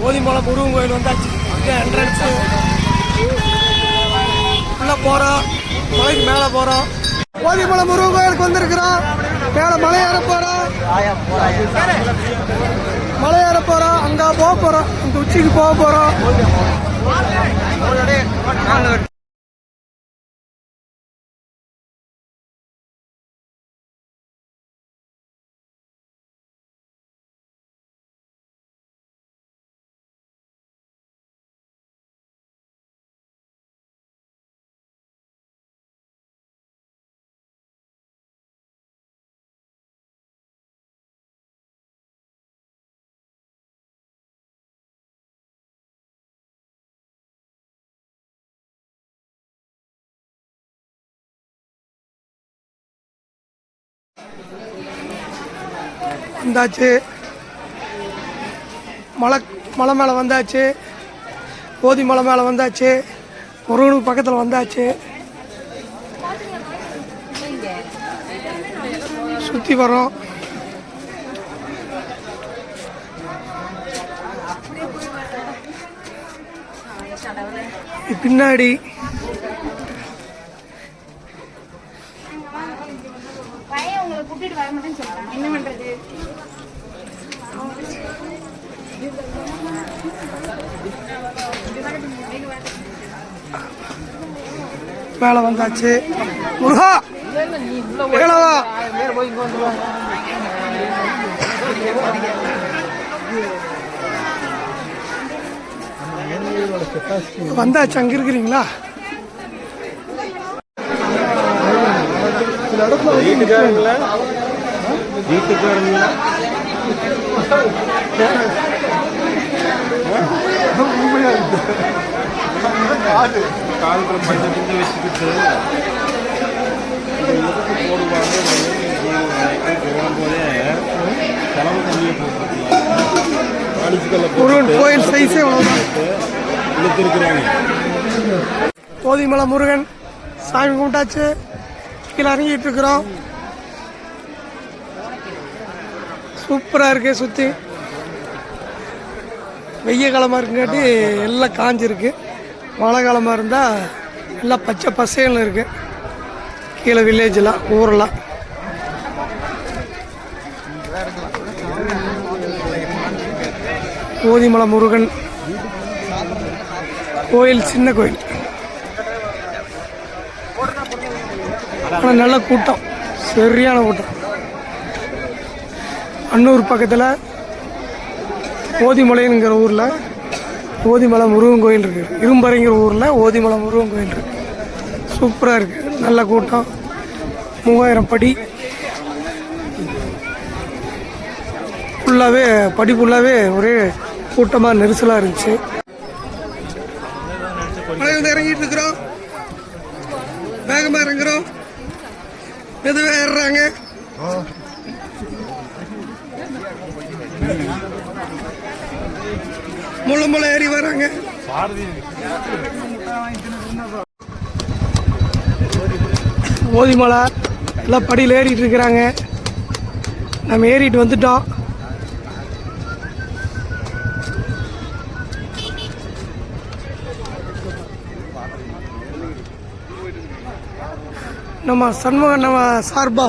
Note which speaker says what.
Speaker 1: போதிமலை முருகன் கோயில் வந்தாச்சு. என்ட்ரன்ஸு உள்ளே போகிறோம் மலைக்கு மேலே போகிறோம் போதிமலை முருகன் கோயிலுக்கு வந்திருக்கிறோம். மேலே மலை ஏற போகிறோம் மலை ஏற போகிறோம் அங்கே போக போகிறோம் இந்த உச்சிக்கு போக போகிறோம் வந்தாச்சு. மலை மலை மேலே வந்தாச்சு. போதி மலை மேலே வந்தாச்சு. முருகனுக்கு பக்கத்தில் வந்தாச்சு. சுற்றி வரோம் பின்னாடி
Speaker 2: வேலை வர மாட்டேன்னு என்ன பண்றது?
Speaker 1: மேலே வந்தாச்சு. முருகா! மேலே வந்தாச்சு அங்கே இருக்கிறீங்களா?
Speaker 3: வீட்டுக்காரங்கள வீட்டுக்காரங்கள? வச்சுக்கிட்டு போடுவாங்க போகும்போதே செலவு கம்மியாக போட்டுருக்கலாம்
Speaker 1: முருகன் கோயில் சைஸே
Speaker 3: இழுத்துருக்குறாங்க.
Speaker 1: போதிமலை முருகன் சாமி கும்பிட்டாச்சு. கீழே இறங்கிட்டு இருக்கிறோம். சூப்பராக இருக்கு சுற்றி வெய்ய காலமாக இருக்குங்காட்டி எல்லாம் காஞ்சிருக்கு. மழை காலமாக இருந்தால் எல்லாம் பச்சை பசையில் இருக்கு. கீழே வில்லேஜெலாம் ஊரெல்லாம் போதிமலை முருகன் கோயில் சின்ன கோயில். ஆனால் நல்ல கூட்டம். சரியான கூட்டம். அன்னூர் பக்கத்தில் ஓதிமலைங்கிற ஊரில் ஓதிமலை முருகன் கோயில் இருக்குது இரும்பறைங்கிற ஊரில் ஓதிமலை முருகன் கோயில் இருக்குது சூப்பராக இருக்குது நல்ல கூட்டம். மூவாயிரம் படி. ஃபுல்லாகவே படி ஃபுல்லாகவே ஒரே கூட்டமாக நெரிசலாக இருந்துச்சு. இறங்கிட்டு இருக்கிறோம். வேகமாக இறங்குறோம். மெதுவாக ஏறுறாங்க. முள்ள முள்ள ஏறி வராங்க. ஓதிமலை எல்லாம் படியில் ஏறிட்டு இருக்கிறாங்க. நம்ம ஏறிட்டு வந்துட்டோம். நம்ம சண்முக நம்ம சார்பா?